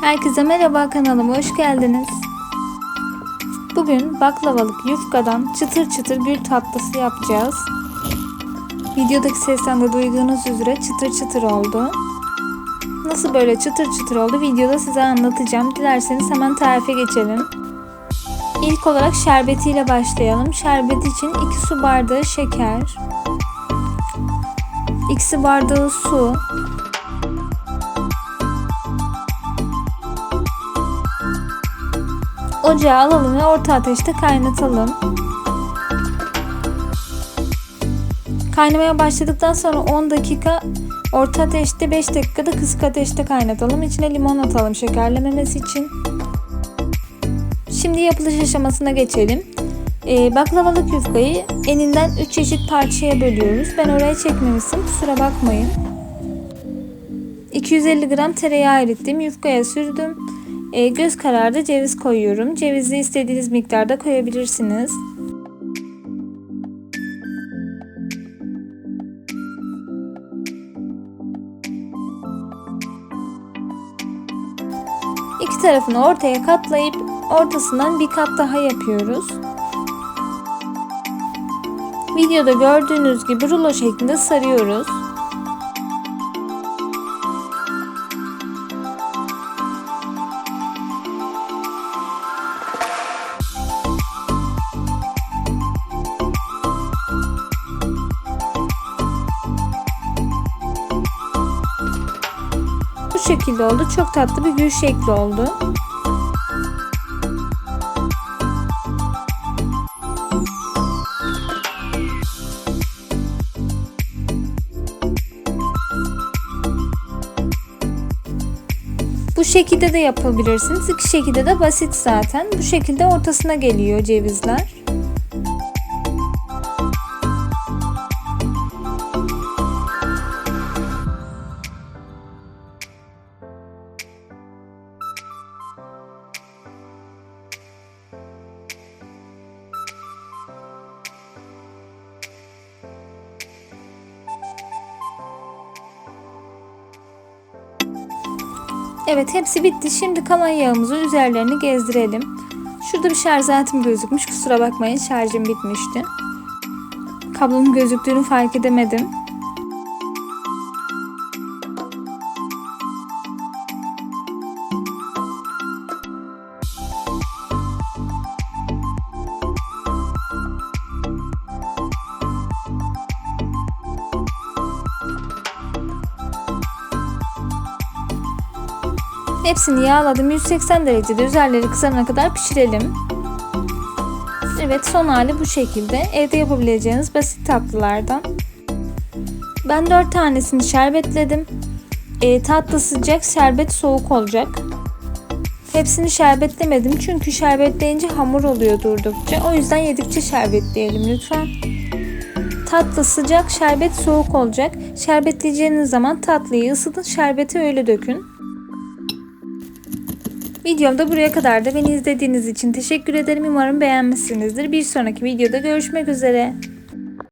Herkese merhaba kanalıma hoş geldiniz. Bugün baklavalık yufkadan çıtır çıtır gül tatlısı yapacağız. Videodaki sesten de duyduğunuz üzere çıtır çıtır oldu. Nasıl böyle çıtır çıtır oldu videoda size anlatacağım. Dilerseniz hemen tarife geçelim. İlk olarak şerbetiyle başlayalım. Şerbet için 2 su bardağı şeker, 2 su bardağı su, Ocağa alalım ve orta ateşte kaynatalım. Kaynamaya başladıktan sonra 10 dakika orta ateşte 5 dakikada kısık ateşte kaynatalım. İçine limon atalım şekerlememesi için. Şimdi yapılış aşamasına geçelim. Ee, baklavalık yufkayı eninden 3 çeşit parçaya bölüyoruz. Ben oraya çekmemişim kusura bakmayın. 250 gram tereyağı erittim. Yufkaya sürdüm. E, göz kararı ceviz koyuyorum. Cevizi istediğiniz miktarda koyabilirsiniz. İki tarafını ortaya katlayıp ortasından bir kat daha yapıyoruz. Videoda gördüğünüz gibi rulo şeklinde sarıyoruz. Şekilde oldu. Çok tatlı bir gül şekli oldu. Bu şekilde de yapabilirsiniz. İki şekilde de basit zaten. Bu şekilde ortasına geliyor cevizler. Evet hepsi bitti. Şimdi kalan yağımızı üzerlerini gezdirelim. Şurada bir şarj aletim gözükmüş. Kusura bakmayın şarjım bitmişti. Kablonun gözüktüğünü fark edemedim. Hepsini yağladım. 180 derecede üzerleri kızarana kadar pişirelim. Evet son hali bu şekilde. Evde yapabileceğiniz basit tatlılardan. Ben 4 tanesini şerbetledim. E, tatlı sıcak, şerbet soğuk olacak. Hepsini şerbetlemedim çünkü şerbetleyince hamur oluyor durdukça. O yüzden yedikçe şerbetleyelim lütfen. Tatlı sıcak, şerbet soğuk olacak. Şerbetleyeceğiniz zaman tatlıyı ısıtın, şerbeti öyle dökün. Videomda buraya kadar da beni izlediğiniz için teşekkür ederim. Umarım beğenmişsinizdir. Bir sonraki videoda görüşmek üzere.